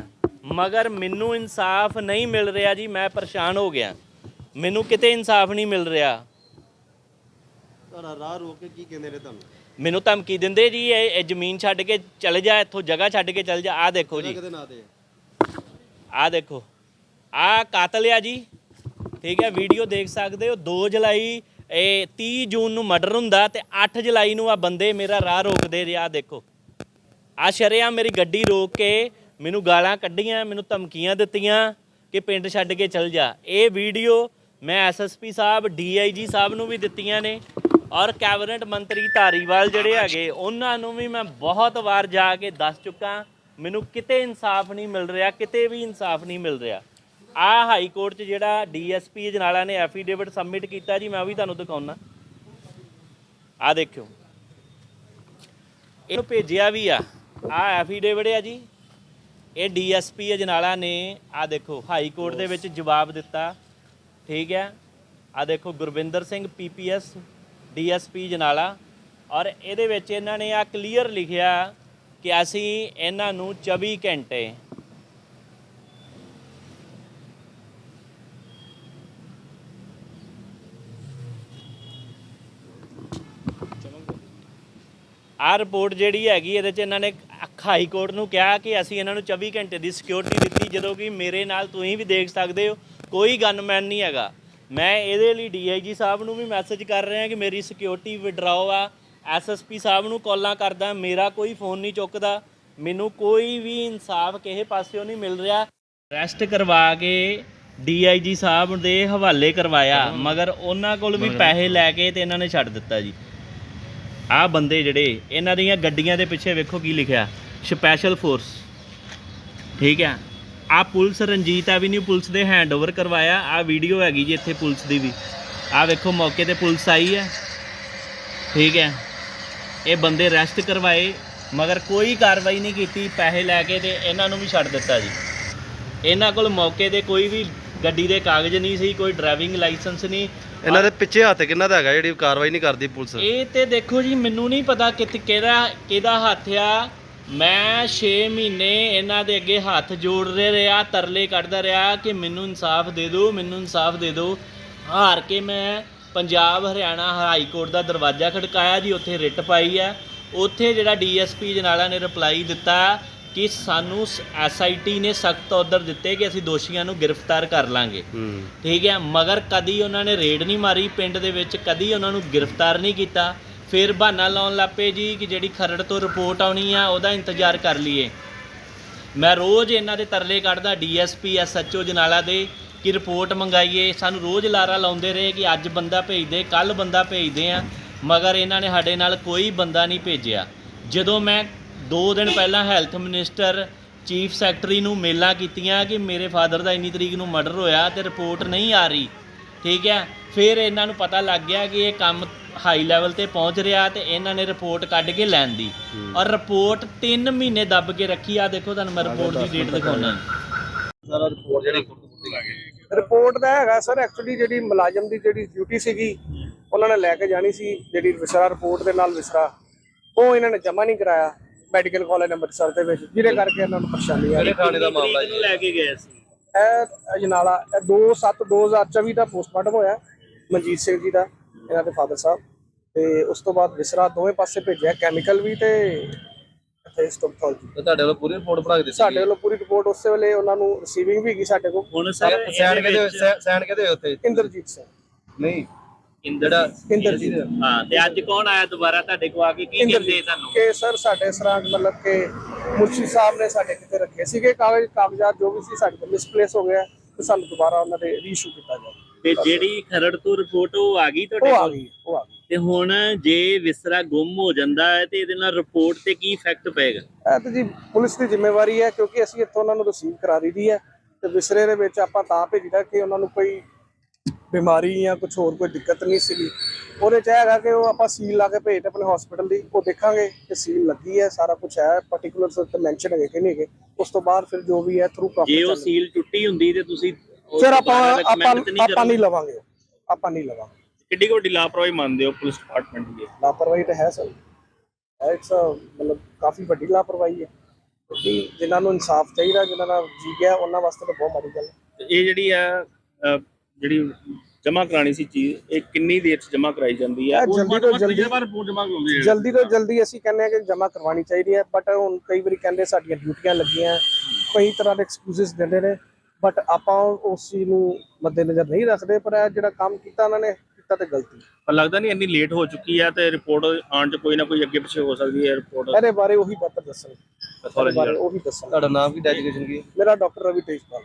ਮਗਰ ਮੈਨੂੰ ਇਨਸਾਫ ਨਹੀਂ ਮਿਲ ਰਿਹਾ ਜੀ। ਮੈਂ ਪਰੇਸ਼ਾਨ ਹੋ ਗਿਆ। ਮੈਨੂੰ ਕਿਤੇ ਇਨਸਾਫ ਨਹੀਂ ਮਿਲ ਰਿਹਾ। ਤੁਹਾਡਾ ਰਾਹ ਰੋਕ ਕੇ ਕੀ ਕਹਿੰਦੇ ਨੇ ਤੁਹਾਨੂੰ? ਮੈਨੂੰ ਧਮਕੀ ਦਿੰਦੇ ਜੀ ਇਹ ਇਹ ਜ਼ਮੀਨ ਛੱਡ ਕੇ ਚਲੇ ਜਾ ਇੱਥੋਂ ਜਗ੍ਹਾ ਛੱਡ ਕੇ ਚਲ ਜਾ। ਆਹ ਦੇਖੋ ਜੀ। ਕਿਹਦੇ ਨਾਂ ਤੇ ਆ ਦੇਖੋ, ਆ ਕਾਤਲ ਆ ਜੀ। ਠੀਕ ਹੈ, ਵੀਡੀਓ ਦੇਖ ਸਕਦੇ ਹੋ। 2 ਜੁਲਾਈ, ਇਹ 30 ਜੂਨ ਨੂੰ ਮਰਡਰ ਹੁੰਦਾ ਤੇ 8 ਜੁਲਾਈ ਨੂੰ ਆ ਬੰਦੇ ਮੇਰਾ ਰਾਹ ਰੋਕਦੇ ਰਿਹਾ ਦੇਖੋ। ਆ ਸ਼ਰਿਆ ਮੇਰੀ ਗੱਡੀ ਰੋਕ ਕੇ ਮੈਨੂੰ ਗਾਲਾਂ ਕੱਢੀਆਂ, ਮੈਨੂੰ ਧਮਕੀਆਂ ਦਿੱਤੀਆਂ ਕਿ ਪਿੰਡ ਛੱਡ ਕੇ ਚਲ ਜਾ। ਇਹ ਵੀਡੀਓ ਮੈਂ ਐਸਐਸਪੀ ਸਾਹਿਬ ਡੀਆਈਜੀ ਸਾਹਿਬ ਨੂੰ ਵੀ ਦਿੱਤੀਆਂ ਨੇ ਔਰ ਕੈਬਨਿਟ ਮੰਤਰੀ ਧਾਰੀਵਾਲ ਜਿਹੜੇ ਹੈਗੇ, ਉਹਨਾਂ ਨੂੰ ਵੀ ਮੈਂ ਬਹੁਤ ਵਾਰ ਜਾ ਕੇ ਦੱਸ ਚੁੱਕਾ। ਮੈਨੂੰ ਕਿਤੇ ਇਨਸਾਫ ਨਹੀਂ ਮਿਲ ਰਿਹਾ, ਕਿਤੇ ਵੀ ਇਨਸਾਫ ਨਹੀਂ ਮਿਲ ਰਿਹਾ। ਆ ਹਾਈ ਕੋਰਟ 'ਚ ਜਿਹੜਾ ਡੀਐਸਪੀ ਜਨਾਲਾ ਨੇ ਐਫੀਡੇਵਿਟ ਸਬਮਿਟ ਕੀਤਾ ਜੀ, ਮੈਂ ਉਹ ਵੀ ਤੁਹਾਨੂੰ ਦਿਖਾਉਣਾ ਆ ਦੇਖਿਓ। ਇਹਨੂੰ ਭੇਜਿਆ ਵੀ ਆ। ਆ ਐਫੀਡੇਵਿਟ ਆ ਜੀ। ਇਹ ਡੀਐਸਪੀ ਅਜਨਾਲਾ ਨੇ, ਆ ਦੇਖੋ, ਹਾਈ ਕੋਰਟ ਦੇ ਵਿੱਚ ਜਵਾਬ ਦਿੱਤਾ। ਠੀਕ ਹੈ। ਆ ਦੇਖੋ, ਗੁਰਵਿੰਦਰ ਸਿੰਘ ਪੀਪੀਐਸ ਡੀਐਸਪੀ ਜਨਾਲਾ। ਔਰ ਇਹਦੇ ਵਿੱਚ ਇਹਨਾਂ ਨੇ ਆ ਕਲੀਅਰ ਲਿਖਿਆ ਕਿ ਅਸੀਂ ਇਹਨਾਂ ਨੂੰ 24 ਘੰਟੇ ਆਹ ਰਿਪੋਰਟ ਜਿਹੜੀ ਹੈਗੀ, ਇਹਦੇ 'ਚ ਇਹਨਾਂ ਨੇ ਹਾਈ ਕੋਰਟ ਨੂੰ ਕਿਹਾ ਕਿ ਅਸੀਂ ਇਹਨਾਂ ਨੂੰ 24 ਘੰਟੇ ਦੀ ਸਿਕਿਉਰਿਟੀ ਦਿੱਤੀ, ਜਦੋਂ ਕਿ ਮੇਰੇ ਨਾਲ ਤੁਸੀਂ ਵੀ ਦੇਖ ਸਕਦੇ ਹੋ, ਕੋਈ ਗਨਮੈਨ ਨਹੀਂ ਹੈਗਾ। ਮੈਂ ਇਹਦੇ ਲਈ ਡੀਆਈਜੀ ਸਾਹਿਬ ਨੂੰ ਵੀ ਮੈਸੇਜ ਕਰ ਰਿਹਾ ਕਿ ਮੇਰੀ ਸਿਕਿਉਰਿਟੀ ਵਿਡਰਾਓ ਆ। ਐਸਐਸਪੀ ਸਾਹਿਬ ਨੂੰ ਕਾਲਾਂ ਕਰਦਾ ਮੇਰਾ ਕੋਈ ਫੋਨ ਨਹੀਂ ਚੁੱਕਦਾ ਮੈਨੂੰ ਕੋਈ ਵੀ ਇਨਸਾਫ ਕਿਸੇ ਪਾਸਿਓਂ ਨਹੀਂ ਮਿਲ ਰਿਹਾ। ਅਰੈਸਟ ਕਰਵਾ ਕੇ ਡੀਆਈਜੀ ਸਾਹਿਬ ਦੇ ਹਵਾਲੇ ਕਰਵਾਇਆ ਮਗਰ ਉਹਨਾਂ ਕੋਲ ਵੀ ਪੈਸੇ ਲੈ ਕੇ ਤੇ ਇਹਨਾਂ ਨੇ ਛੱਡ ਦਿੱਤਾ ਜੀ। ਆਹ ਬੰਦੇ ਜਿਹੜੇ ਇਹਨਾਂ ਦੀਆਂ ਗੱਡੀਆਂ ਦੇ ਪਿੱਛੇ ਵੇਖੋ ਕੀ ਲਿਖਿਆ ਸਪੈਸ਼ਲ ਫੋਰਸ ਠੀਕ ਹੈ ਆ ਪੁਲਿਸ ਰਣਜੀਤ ਐਵੀਨਿਊ ਪੁਲਿਸ ਦੇ ਹੈਂਡਓਵਰ ਕਰਵਾਇਆ ਆ ਵੀਡੀਓ ਹੈਗੀ ਜੀ ਇੱਥੇ ਪੁਲਿਸ ਦੀ ਵੀ। ਆ ਵੇਖੋ ਮੌਕੇ ਤੇ ਪੁਲਿਸ ਆਈ ਹੈ। ਠੀਕ ਹੈ ਇਹ ਬੰਦੇ ਅਰੈਸਟ ਕਰਵਾਏ ਮਗਰ ਕੋਈ ਕਾਰਵਾਈ ਨਹੀਂ ਕੀਤੀ ਪੈਸੇ ਲੈ ਕੇ ਤੇ ਇਹਨਾਂ ਨੂੰ ਵੀ ਛੱਡ ਦਿੱਤਾ ਜੀ। ਇਹਨਾਂ ਕੋਲ ਮੌਕੇ ਤੇ ਕੋਈ ਵੀ ਗੱਡੀ ਦੇ ਕਾਗਜ਼ ਨਹੀਂ ਸੀ ਕੋਈ ਡਰਾਈਵਿੰਗ ਲਾਇਸੈਂਸ ਨਹੀਂ। ਇਹਨਾਂ ਦੇ ਪਿੱਛੇ ਹੱਥ ਕਿੰਨਾ ਦਾ ਹੈਗਾ ਜਿਹੜੀ ਕਾਰਵਾਈ ਨਹੀਂ ਕਰਦੀ ਪੁਲਿਸ? ਇਹ ਤੇ ਦੇਖੋ ਜੀ ਮੈਨੂੰ ਨਹੀਂ ਪਤਾ ਕਿ ਕਿਹਦਾ ਕਿਹਦਾ ਹੱਥ ਆ। ਮੈਂ 6 ਮਹੀਨੇ ਇਹਨਾਂ ਦੇ ਅੱਗੇ ਹੱਥ ਜੋੜ ਰਿਹਾ ਤਰਲੇ ਕੱਢਦਾ ਰਿਹਾ ਕਿ ਮੈਨੂੰ ਇਨਸਾਫ ਦੇ ਦਿਓ ਮੈਨੂੰ ਇਨਸਾਫ ਦੇ ਦਿਓ। ਹਾਰ ਕੇ ਮੈਂ ਪੰਜਾਬ ਹਰਿਆਣਾ ਹਾਈ ਕੋਰਟ ਦਾ ਦਰਵਾਜ਼ਾ ਖੜਕਾਇਆ ਜੀ ਉੱਥੇ ਰਿਟ ਪਾਈ ਹੈ। ਉੱਥੇ ਜਿਹੜਾ ਡੀਐਸਪੀ ਜਨਾਲਾ ਨੇ ਰਿਪਲਾਈ ਦਿੱਤਾ ਕਿ ਸਾਨੂੰ ਐਸਆਈਟੀ ਨੇ ਸਖਤ ਆਰਡਰ ਦਿੱਤੇ ਕਿ ਅਸੀਂ ਦੋਸ਼ੀਆਂ ਨੂੰ ਗ੍ਰਿਫਤਾਰ ਕਰ ਲਾਂਗੇ। ਠੀਕ ਹੈ ਮਗਰ ਕਦੀ ਉਹਨਾਂ ਨੇ ਰੇਡ ਨਹੀਂ ਮਾਰੀ ਪਿੰਡ ਦੇ ਵਿੱਚ ਕਦੀ ਉਹਨਾਂ ਨੂੰ ਗ੍ਰਿਫਤਾਰ ਨਹੀਂ ਕੀਤਾ। ਫਿਰ ਬਹਾਨਾ ਲਾਉਣ ਲੱਪੇ ਜੀ ਕਿ ਜਿਹੜੀ ਖਰੜ ਤੋਂ ਰਿਪੋਰਟ ਆਉਣੀ ਆ ਉਹਦਾ ਇੰਤਜ਼ਾਰ ਕਰ ਲਈਏ। ਮੈਂ ਰੋਜ਼ ਇਹਨਾਂ ਦੇ ਤਰਲੇ ਕੱਢਦਾ ਡੀਐਸਪੀ ਐਸਐਚਓ ਜਨਾਲਾ ਦੇ। ਕਿ ਰਿਪੋਰਟ ਮੰਗਾਈਏ। ਸਾਨੂੰ ਰੋਜ਼ ਲਾਰਾ ਲਾਉਂਦੇ ਰਹੇ ਕਿ ਅੱਜ ਬੰਦਾ ਭੇਜਦੇ ਕੱਲ ਬੰਦਾ ਭੇਜਦੇ ਆ ਮਗਰ ਇਹਨਾਂ ਨੇ ਸਾਡੇ ਨਾਲ ਕੋਈ ਬੰਦਾ ਨਹੀਂ ਭੇਜਿਆ। ਜਦੋਂ ਮੈਂ 2 ਦਿਨ ਪਹਿਲਾਂ ਹੈਲਥ ਮਿਨਿਸਟਰ ਚੀਫ ਸੈਕਟਰੀ ਨੂੰ ਮੇਲਾਂ ਕੀਤੀਆਂ ਕਿ ਮੇਰੇ ਫਾਦਰ ਦਾ ਇੰਨੀ ਤਰੀਕ ਨੂੰ ਮਰਡਰ ਹੋਇਆ ਤੇ ਰਿਪੋਰਟ ਨਹੀਂ ਆ ਰਹੀ ਠੀਕ ਹੈ ਫਿਰ ਇਹਨਾਂ ਨੂੰ ਪਤਾ ਲੱਗ ਗਿਆ ਕਿ ਇਹ ਕੰਮ ਹਾਈ ਲੈਵਲ ਤੇ ਪਹੁੰਚ ਰਿਹਾ ਤੇ ਇਹਨਾਂ ਨੇ ਰਿਪੋਰਟ ਕੱਢ ਕੇ ਲੈਣ ਦੀ। ਔਰ ਰਿਪੋਰਟ 3 ਮਹੀਨੇ ਦੱਬ ਕੇ ਰੱਖੀ ਆ ਦੇਖੋ ਤੁਹਾਨੂੰ ਮੈਂ ਰਿਪੋਰਟ ਦੀ ਡੇਟ ਦਿਖਾਉਣਾ ਸਾਰਾ ਰਿਪੋਰਟ ਜਿਹੜੀ ਰਿਪੋਰਟ ਦਾ ਹੈਗਾ ਸਰ ਐਕਚੁਅਲੀ ਜਿਹੜੀ ਮੁਲਾਜ਼ਮ ਦੀ ਜਿਹੜੀ ਡਿਊਟੀ ਸੀਗੀ ਉਹਨਾਂ ਨੇ ਲੈ ਕੇ ਜਾਣੀ ਸੀ ਜਿਹੜੀ ਵਿਸਰਾ ਰਿਪੋਰਟ ਦੇ ਨਾਲ ਵਿਸਰਾ। ਉਹ ਇਹਨਾਂ ਨੇ ਜਮ੍ਹਾਂ ਨਹੀਂ ਕਰਾਇਆ ਮੈਡੀਕਲ ਕਾਲਜ ਅੰਮ੍ਰਿਤਸਰ ਦੇ ਵਿੱਚ ਜਿਹਦੇ ਕਰਕੇ ਇਹਨਾਂ ਨੂੰ ਪਰੇਸ਼ਾਨੀ ਆ ਰਹੀ ਥਾਣੇ ਦਾ ਮਾਮਲਾ ਨੂੰ ਲੈ ਕੇ ਗਏ ਸੀ? ਇਹ ਅਜਨਾਲਾ ਇਹ 2/7 2024 ਦਾ ਪੋਸਟਮਾਰਟਮ ਹੋਇਆ ਮਨਜੀਤ ਸਿੰਘ ਜੀ ਦਾ ਇਹਨਾਂ ਦੇ ਫਾਦਰ ਸਾਹਿਬ। ਤੇ ਉਸ ਤੋਂ ਬਾਅਦ ਵਿਸਰਾ ਦੋਵੇਂ ਪਾਸੇ ਭੇਜਿਆ ਕੈਮੀਕਲ ਵੀ ਤੇ ਇੱਥੇ ਸਟੋਪਥੋਲੋਜੀ ਤੇ ਤੁਹਾਡੇ ਵੱਲੋਂ ਪੂਰੀ ਰਿਪੋਰਟ ਬਣਾ ਕੇ ਦਿੱਤੀ ਸਾਡੇ ਵੱਲੋਂ ਪੂਰੀ ਰਿਪੋਰਟ ਉਸੇ ਵੇਲੇ ਉਹਨਾਂ ਨੂੰ ਰਿਸੀਵਿੰਗ ਵੀ ਹੈਗੀ ਸਾਡੇ ਕੋਲ। ਹੁਣ ਸਰ ਸੈਨ ਕਿਹਦੇ ਸੈਨ ਕਿਹਦੇ ਹੋਏ ਉੱਥੇ? ਇੰਦਰਜੀਤ ਸਿੰਘ ਨਹੀਂ। ਇੰਦਰ ਇੰਦਰਜੀਤ। ਹਾਂ ਤੇ ਅੱਜ ਕੌਣ ਆਇਆ ਦੁਬਾਰਾ ਤੁਹਾਡੇ ਕੋਲ ਆ ਕੇ? ਕੀ ਕਹਿੰਦੇ ਤੁਹਾਨੂੰ? ਕਿ ਸਰ ਸਾਡੇ ਸਰਾਂ ਮਤਲਬ ਕਿ ਮੁਰਸ਼ੀ ਸਾਹਿਬ ਨੇ ਸਾਡੇ ਕਿਤੇ ਰੱਖੇ ਸੀਗੇ ਕਾਗਜ਼ ਕਾਗਜ਼ਾਤ ਜੋ ਵੀ ਸੀ ਸਾਡੇ ਕੋਲ ਮਿਸਪਲੇਸ ਹੋ ਗਿਆ ਤੇ ਸਾਨੂੰ ਦੁਬਾਰਾ ਉਹਨਾਂ ਦੇ ਰੀਇਸ਼ੂ ਕੀਤਾ ਜਾਵੇ। ਤੇ ਜਿਹੜੀ ਖਰੜ ਤੋਂ ਰਿਪੋਰਟ ਉਹ ਆ ਗਈ ਉਹ ਆ ਕੋਲ? ਗਈ ਉਹ ਆ ਗਈ। ਤੇ ਹੁਣ ਜੇ ਵਿਸਰਾ ਗੁੰਮ ਹੋ ਜਾਂਦਾ ਹੈ ਤੇ ਇਹਦੇ ਨਾਲ ਰਿਪੋਰਟ ਤੇ ਕੀ ਇਫੈਕਟ ਪਏਗਾ? ਇਹ ਤਾਂ ਜੀ ਪੁਲਿਸ ਦੀ ਜ਼ਿੰਮੇਵਾਰੀ ਹੈ ਕਿਉਂਕਿ ਅਸੀਂ ਇੱਥੋਂ ਉਹਨਾਂ ਨੂੰ ਰਿਸੀਵ ਕਰਾ ਰਹੀ ਹੈ ਤੇ ਵਿਸਰੇ ਦੇ ਵਿੱਚ ਆਪਾਂ ਤਾਂ ਭੇਜੀਦਾ ਕਿ ਉਹਨਾਂ ਨੂੰ ਕੋਈ ਬਿਮਾਰੀ ਜਾਂ ਕੁਝ ਹੋਰ ਕੋਈ ਦਿੱਕਤ ਨਹੀਂ ਸੀਗੀ। ਉਹਦੇ ਚ ਹੈਗਾ ਕਿ ਉਹ ਆਪਾਂ ਸੀਲ ਲਾ ਕੇ ਭੇਜ ਤੇ ਆਪਣੇ ਹਸਪੀਟਲ ਦੀ ਉਹ ਦੇਖਾਂਗੇ ਕਿ ਸੀਲ ਲੱਗੀ ਹੈ ਸਾਰਾ ਕੁਝ ਹੈ ਪਾਰਟਿਕੂਲਰਸ ਤੇ ਮੈਂਸ਼ਨ ਹੈਗੇ ਕਿ ਨਹੀਂ ਹੈਗੇ। ਉਸ ਤੋਂ ਬਾਅਦ ਫਿਰ ਜੋ ਵੀ ਹੈ ਥਰੂ ਜੇ ਉਹ ਸੀਲ ਟੁੱਟੀ ਹੁੰਦੀ ਤੇ ਤੁਸੀਂ ਫਿਰ ਆਪਾਂ ਆਪਾਂ ਆਪਾਂ ਨਹੀਂ? ਲਵਾਂਗੇ ਆਪਾਂ ਨਹੀਂ ਲਵਾਂਗੇ। ਕਿੱਡੀ ਕੁ ਵੱਡੀ ਲਾਪਰਵਾਹੀ ਮੰਨਦੇ ਹੋ ਪੁਲਿਸ ਡਿਪਾਰਟਮੈਂਟ ਦੀ? ਇਹ? ਲਾਪਰਵਾਹੀ ਤਾਂ ਹੈ ਸਰ। ਇਟਸ ਮਤਲਬ ਕਾਫੀ ਵੱਡੀ ਲਾਪਰਵਾਹੀ ਹੈ। ਕਿਉਂਕਿ ਜਿਨ੍ਹਾਂ ਨੂੰ ਇਨਸਾਫ ਚਾਹੀਦਾ ਜਿਨ੍ਹਾਂ ਦਾ ਜੀ ਗਿਆ ਉਹਨਾਂ ਵਾਸਤੇ ਤਾਂ ਬਹੁਤ ਮਾੜੀ ਗੱਲ ਹੈ। ਤੇ ਇਹ ਜਿਹੜੀ ਹੈ ਅਹ, ਜਿਹੜੀ ਜਮ੍ਹਾਂ ਕਰਾਣੀ ਸੀ ਚੀਜ਼ ਇਹ ਕਿੰਨੀ ਦੇਰ ਚ ਜਮ੍ਹਾਂ ਕਰਾਈ ਜਾਂਦੀ ਹੈ ਇਹ ਜਲਦੀ ਤੋਂ ਜਲਦੀ ਰਿਪੋਰਟ ਜਮ੍ਹਾਂ ਹੁੰਦੀ ਹੈ। ਜਲਦੀ ਤੋਂ ਜਲਦੀ ਅਸੀਂ ਕਹਿੰਦੇ ਹਾਂ ਕਿ ਜਮ੍ਹਾਂ ਕਰਵਾਉਣੀ ਚਾਹੀਦੀ ਹੈ ਬਟ ਹੁਣ ਕਈ ਵਾਰੀ ਕਹਿੰਦੇ ਸਾਡੀਆਂ ਡਿਊਟੀਆਂ ਲੱਗੀਆਂ ਕਈ ਤਰ੍ਹਾਂ ਦੇ ਐਕਸਕਿਊਜ਼ਸ ਦਿੰਦੇ ਨੇ ਬਟ ਆਪਾਂ ਉਸ ਚੀਜ਼ ਨੂੰ ਮੱਦੇਨਜ਼ਰ ਨਹੀਂ ਰੱਖਦੇ ਪਰ ਇਹ ਜਿਹੜਾ ਕੰਮ ਕੀਤਾ ਉਹਨਾਂ ਨੇ ਕੀਤਾ ਤੇ ਗਲਤੀ। ਪਰ ਲੱਗਦਾ ਨਹੀਂ ਇੰਨੀ ਲੇਟ ਹੋ ਚੁੱਕੀ ਹੈ ਤੇ ਰਿਪੋਰਟ ਆਉਣ ਚ ਕੋਈ ਨਾ ਕੋਈ ਅੱਗੇ ਪਿੱਛੇ ਹੋ ਸਕਦੀ ਹੈ ਰਿਪੋਰਟ ਇਹਦੇ ਬਾਰੇ ਉਹੀ ਬਿਹਤਰ ਦੱਸਣ। ਇਹਦੇ ਬਾਰੇ ਉਹੀ ਦੱਸਣ। ਤੁਹਾਡਾ ਨਾਮ ਕੀ ਡੈਡੀਕੇਸ਼ਨ ਕੀ? ਮੇਰਾ ਡਾਕਟਰ ਰਵੀ ਤੇਜਪਾਲ।